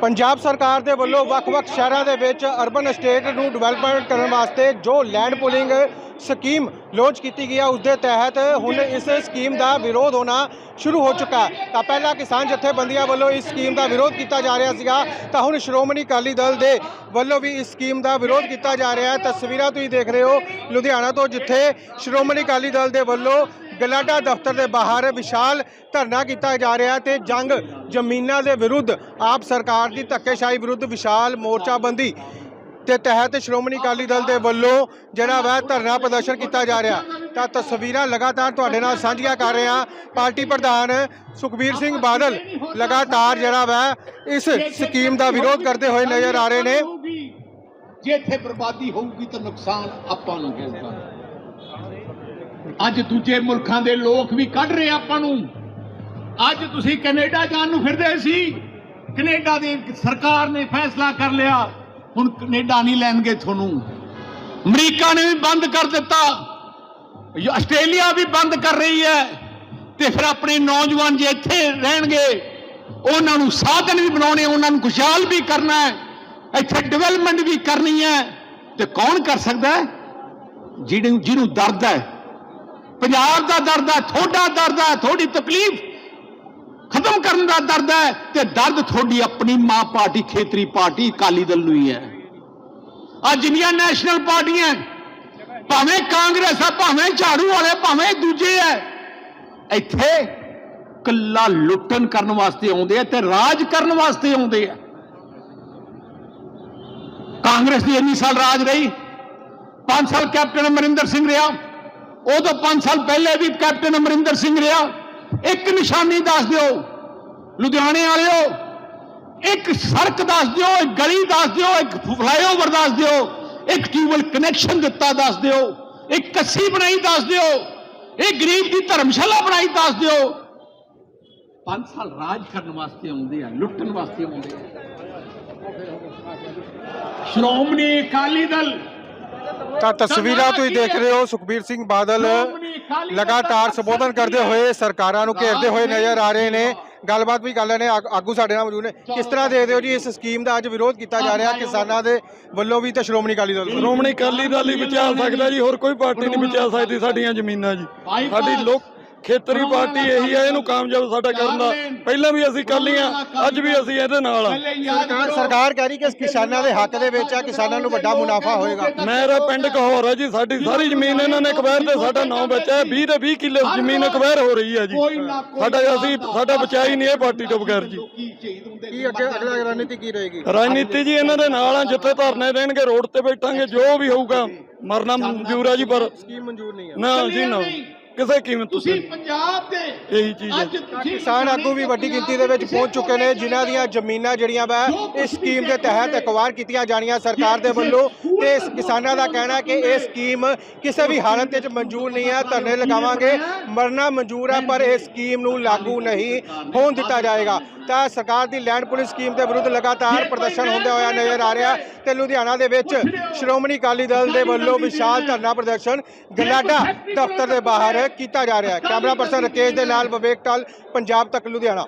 ਪੰਜਾਬ ਸਰਕਾਰ ਦੇ ਵੱਲੋਂ ਵੱਖ-ਵੱਖ ਸ਼ਹਿਰਾਂ ਦੇ ਵਿੱਚ ਅਰਬਨ estate ਨੂੰ ਡਿਵੈਲਪਮੈਂਟ ਕਰਨ ਵਾਸਤੇ ਜੋ ਲੈਂਡ ਪੁਲਿੰਗ ਸਕੀਮ ਲਾਂਚ ਕੀਤੀ ਗਈ ਹੈ ਉਸ ਦੇ ਤਹਿਤ ਹੁਣ ਇਸ ਸਕੀਮ ਦਾ ਵਿਰੋਧ ਹੋਣਾ ਸ਼ੁਰੂ ਹੋ ਚੁੱਕਾ ਤਾਂ ਪਹਿਲਾਂ ਕਿਸਾਨ ਜਥੇਬੰਦੀਆਂ ਵੱਲੋਂ ਇਸ ਸਕੀਮ ਦਾ ਵਿਰੋਧ ਕੀਤਾ ਜਾ ਰਿਹਾ ਸੀਗਾ, ਤਾਂ ਹੁਣ ਸ਼੍ਰੋਮਣੀ ਅਕਾਲੀ ਦਲ ਦੇ ਵੱਲੋਂ ਵੀ ਇਸ ਸਕੀਮ ਦਾ ਵਿਰੋਧ ਕੀਤਾ ਜਾ ਰਿਹਾ ਹੈ। ਤਸਵੀਰਾਂ ਤੁਸੀਂ ਦੇਖ ਰਹੇ ਹੋ ਲੁਧਿਆਣਾ ਤੋਂ, ਜਿੱਥੇ ਸ਼੍ਰੋਮਣੀ ਅਕਾਲੀ ਦਲ ਦੇ ਵੱਲੋਂ ਗਲਾਡਾ ਦਫ਼ਤਰ ਦੇ ਬਾਹਰ ਵਿਸ਼ਾਲ ਧਰਨਾ ਕੀਤਾ ਜਾ ਰਿਹਾ ਹੈ ਤੇ ਜੰਗ ਜ਼ਮੀਨਾਂ ਦੇ ਵਿਰੁੱਧ, ਆਪ ਸਰਕਾਰ ਦੀ ਧੱਕੇਸ਼ਾਹੀ ਵਿਰੁੱਧ ਵਿਸ਼ਾਲ ਮੋਰਚਾਬੰਦੀ ਤੇ ਤਹਿਤ ਸ਼੍ਰੋਮਣੀ ਅਕਾਲੀ ਦਲ ਦੇ ਵੱਲੋਂ ਜਿਹੜਾ ਵਾ ਧਰਨਾ ਪ੍ਰਦਰਸ਼ਨ ਕੀਤਾ ਜਾ ਰਿਹਾ। ਤਾਂ ਤਸਵੀਰਾਂ ਲਗਾਤਾਰ ਤੁਹਾਡੇ ਨਾਲ ਸਾਂਝੀਆਂ ਕਰ ਰਹੇ ਹਾਂ। ਪਾਰਟੀ ਪ੍ਰਧਾਨ ਸੁਖਬੀਰ ਸਿੰਘ ਬਾਦਲ ਲਗਾਤਾਰ ਜਿਹੜਾ ਵਾ ਇਸ ਸਕੀਮ ਦਾ ਵਿਰੋਧ ਕਰਦੇ ਹੋਏ ਨਜ਼ਰ ਆ ਰਹੇ ਨੇ। ਜੇ ਇੱਥੇ ਬਰਬਾਦੀ ਹੋਊਗੀ ਤਾਂ ਨੁਕਸਾਨ ਆਪਾਂ ਨੂੰ ਹੋਊਗਾ। ਅੱਜ ਦੂਜੇ ਮੁਲਕਾਂ ਦੇ ਲੋਕ ਵੀ ਕੱਢ ਰਹੇ ਆਪਾਂ ਨੂੰ। ਅੱਜ ਤੁਸੀਂ ਕੈਨੇਡਾ ਜਾਣ ਨੂੰ ਫਿਰਦੇ ਸੀ। ਕੈਨੇਡਾ ਦੀ ਸਰਕਾਰ ਨੇ ਫੈਸਲਾ ਕਰ ਲਿਆ। ਹੁਣ ਕੈਨੇਡਾ ਨਹੀਂ ਲੈਣਗੇ ਤੁਹਾਨੂੰ। ਅਮਰੀਕਾ ਨੇ ਵੀ ਬੰਦ ਕਰ ਦਿੱਤਾ। ਆਸਟ੍ਰੇਲੀਆ ਵੀ ਬੰਦ ਕਰ ਰਹੀ ਹੈ। ਤੇ ਫਿਰ ਆਪਣੇ ਨੌਜਵਾਨ ਜੇ ਇੱਥੇ ਰਹਿਣਗੇ, ਉਹਨਾਂ ਨੂੰ ਸਾਧਨ ਵੀ ਬਣਾਉਣੇ, ਉਹਨਾਂ ਨੂੰ ਖੁਸ਼ਹਾਲ ਵੀ ਕਰਨਾ ਹੈ। ਇੱਥੇ ਡਿਵੈਲਪਮੈਂਟ ਵੀ ਕਰਨੀ ਹੈ। ਤੇ ਕੌਣ ਕਰ ਸਕਦਾ ਹੈ? ਜਿਹਨੂੰ ਜਿਹਨੂੰ ਦਰਦ ਹੈ। ਪੰਜਾਬ ਦਾ ਦਰਦ ਹੈ, ਤੁਹਾਡਾ ਦਰਦ ਹੈ, ਤੁਹਾਡੀ ਤਕਲੀਫ ਖਤਮ ਕਰਨ ਦਾ ਦਰਦ ਹੈ ਤੇ ਦਰਦ ਤੁਹਾਡੀ ਆਪਣੀ ਮਾਂ ਪਾਰਟੀ, ਖੇਤਰੀ ਪਾਰਟੀ, ਅਕਾਲੀ ਦਲ ਨੂੰ ਹੀ ਹੈ। ਆ ਜਿੰਨੀਆਂ ਨੈਸ਼ਨਲ ਪਾਰਟੀਆਂ ਭਾਵੇਂ ਕਾਂਗਰਸ ਆ ਭਾਵੇਂ ਝਾੜੂ ਵਾਲੇ, ਭਾਵੇਂ ਦੂਜੇ ਹੈ, ਇੱਥੇ ਕੱਲਾ ਲੁੱਟਣ ਕਰਨ ਵਾਸਤੇ ਆਉਂਦੇ ਆ ਤੇ ਰਾਜ ਕਰਨ ਵਾਸਤੇ ਆਉਂਦੇ ਆ। ਕਾਂਗਰਸ ਦੀ ਇੰਨੀ ਸਾਲ ਰਾਜ ਰਹੀ 5 ਸਾਲ ਕੈਪਟਨ ਅਮਰਿੰਦਰ ਸਿੰਘ ਰਿਹਾ ਉਹ ਤੋਂ 5 ਸਾਲ ਪਹਿਲੇ ਵੀ ਕੈਪਟਨ ਅਮਰਿੰਦਰ ਸਿੰਘ ਰਿਹਾ। ਇੱਕ ਨਿਸ਼ਾਨੀ ਦੱਸ ਦਿਓ, ਲੁਧਿਆਣੇ ਵਾਲਿਓ। ਇੱਕ ਸੜਕ ਦੱਸ ਦਿਓ, ਇੱਕ ਗਲੀ ਦੱਸ ਦਿਓ, ਇੱਕ ਫਲਾਈਓਵਰ ਦੱਸ ਦਿਓ, ਇੱਕ ਟਿਊਬਲ ਕਨੈਕਸ਼ਨ ਦਿੱਤਾ ਦੱਸ ਦਿਓ, ਇੱਕ ਕੱਸੀ ਬਣਾਈ ਦੱਸ ਦਿਓ ਇਹ ਗਰੀਬ ਦੀ ਧਰਮਸ਼ਾਲਾ ਬਣਾਈ ਦੱਸ ਦਿਓ। 5 ਸਾਲ ਰਾਜ ਕਰਨ ਵਾਸਤੇ ਆਉਂਦੇ ਆ, ਲੁੱਟਣ ਵਾਸਤੇ ਆਉਂਦੇ ਆ। ਸ਼੍ਰੋਮਣੀ ਅਕਾਲੀ ਦਲ ਤਾਂ ਤਸਵੀਰਾਂ ਤੁਸੀਂ ਦੇਖ ਰਹੇ ਹੋ ਸੁਖਬੀਰ ਸਿੰਘ ਬਾਦਲ ਲਗਾਤਾਰ ਸੰਬੋਧਨ ਕਰਦੇ ਹੋਏ ਸਰਕਾਰਾਂ ਨੂੰ ਘੇਰਦੇ ਹੋਏ ਨਜ਼ਰ ਆ ਰਹੇ ਨੇ। ਗੱਲਬਾਤ ਵੀ ਕਰ ਲੈਣੇ ਆਗੂ ਸਾਡੇ ਨਾਲ ਮੌਜੂਦ ਨੇ। ਕਿਸ ਤਰ੍ਹਾਂ ਦੇਖਦੇ ਹੋ ਜੀ ਇਸ ਸਕੀਮ ਦਾ ਅੱਜ ਵਿਰੋਧ ਕੀਤਾ ਜਾ ਰਿਹਾ। ਕਿਸਾਨਾਂ ਦੇ ਵੱਲੋਂ ਵੀ ਤੇ ਸ਼੍ਰੋਮਣੀ ਅਕਾਲੀ ਦਲ ਸ਼੍ਰੋਮਣੀ ਅਕਾਲੀ ਦਲ ਹੀ ਬਚਾ ਸਕਦਾ ਜੀ। ਹੋਰ ਕੋਈ ਪਾਰਟੀ ਨਹੀਂ ਬਚਾ ਸਕਦੀ ਸਾਡੀਆਂ ਜ਼ਮੀਨਾਂ ਜੀ। ਸਾਡੀ ਲੋਕ ਖੇਤਰੀ ਪਾਰਟੀ ਇਹੀ ਹੈ ਇਹਨੂੰ ਕਾਮਯਾਬ ਸਾਡਾ ਕਰਨ। ਦਾ ਪਹਿਲਾਂ ਵੀ ਅਸੀਂ ਕਾਲੀ ਆ ਅੱਜ ਵੀ ਅਸੀਂ ਇਹਦੇ ਨਾਲ ਆ। ਸਰਕਾਰ ਸਰਕਾਰ ਕਹਿ ਰਹੀ ਕਿ ਕਿਸਾਨਾਂ ਦੇ ਹੱਕ ਦੇ ਵਿੱਚ ਆ ਕਿਸਾਨਾਂ ਨੂੰ ਵੱਡਾ ਮੁਨਾਫਾ ਹੋਏਗਾ। ਮੇਰਾ ਪਿੰਡ ਕਹੌਰ ਹੈ ਜੀ ਸਾਡੀ ਸਾਰੀ ਜ਼ਮੀਨ ਇਹਨਾਂ ਨੇ ਕਬੈਰ ਤੇ ਸਾਡਾ ਨਾਂ ਬਚਿਆ 20 ਤੇ 20 ਕਿੱਲੇ ਜ਼ਮੀਨ ਕਬੈਰ ਹੋ ਰਹੀ ਹੈ ਜੀ। ਸਾਡਾ ਅਸੀਂ ਸਾਡਾ ਬਚਾ ਹੀ ਨਹੀਂ ਇਹ ਪਾਰਟੀ ਤੋਂ ਬਗੈਰ ਜੀ। ਕੀ ਅੱਗੇ ਅਗਲਾ ਰਣਨੀਤੀ ਕੀ ਰਹੇਗੀ? ਰਾਜਨੀਤੀ ਜੀ ਇਹਨਾਂ ਦੇ ਨਾਲ ਆ ਜਿੱਥੇ ਧਰਨੇ ਦੇਣਗੇ ਰੋਡ ਤੇ ਬੈਠਾਂਗੇ ਜੋ ਵੀ ਹੋਊਗਾ। ਮਰਨਾ ਮਨਜ਼ੂਰ ਆ ਜੀ ਪਰ ਸਕੀਮ ਮਨਜ਼ੂਰ ਨਹੀਂ ਹੈ ਨਾ ਜੀ ਨਾ। ਕਿਸੇ ਕੀਮਤ ਤੁਸੀਂ ਪੰਜਾਬ ਦੇ ਇਹੀ ਚੀਜ਼ ਹੈ। ਕਿਸਾਨ ਆਗੂ ਵੀ ਵੱਡੀ ਗਿਣਤੀ ਦੇ ਵਿੱਚ ਪਹੁੰਚ ਚੁੱਕੇ ਨੇ ਜਿਨ੍ਹਾਂ ਦੀਆਂ ਜ਼ਮੀਨਾਂ ਜਿਹੜੀਆਂ ਵਾ ਇਸ ਸਕੀਮ ਦੇ ਤਹਿਤ ਅਕਵਾਇਰ ਕੀਤੀਆਂ ਜਾਣੀਆਂ ਸਰਕਾਰ ਦੇ ਵੱਲੋਂ ਤੇ ਇਸ ਕਿਸਾਨਾਂ ਦਾ ਕਹਿਣਾ ਕਿ ਇਹ ਸਕੀਮ ਕਿਸੇ ਵੀ ਹਾਲਤ ਵਿੱਚ ਮਨਜ਼ੂਰ ਨਹੀਂ ਹੈ ਧਰਨੇ ਲਗਾਵਾਂਗੇ। ਮਰਨਾ ਮਨਜ਼ੂਰ ਹੈ ਪਰ ਇਹ ਸਕੀਮ ਨੂੰ ਲਾਗੂ ਨਹੀਂ ਹੋਣ ਦਿੱਤਾ ਜਾਏਗਾ। ਤਾਂ ਸਰਕਾਰ ਦੀ ਲੈਂਡ ਪੁਲਿਸ ਸਕੀਮ ਦੇ ਵਿਰੁੱਧ ਲਗਾਤਾਰ ਪ੍ਰਦਰਸ਼ਨ ਹੁੰਦਾ ਹੋਇਆ ਨਜ਼ਰ ਆ ਰਿਹਾ ਤੇ ਲੁਧਿਆਣਾ ਦੇ ਵਿੱਚ ਸ਼੍ਰੋਮਣੀ ਅਕਾਲੀ ਦਲ ਦੇ ਵੱਲੋਂ ਵਿਸ਼ਾਲ ਧਰਨਾ ਪ੍ਰਦਰਸ਼ਨ ਗਲਾਡਾ ਦਫ਼ਤਰ ਦੇ ਬਾਹਰ ਕੀਤਾ ਜਾ ਰਿਹਾ ਹੈ। ਕੈਮਰਾ ਪਰਸਨ ਰਕੇਸ਼ ਦੇ ਨਾਲ ਵਿਵੇਕ ਟਾਲ ਪੰਜਾਬ ਤੱਕ ਲੁਧਿਆਣਾ।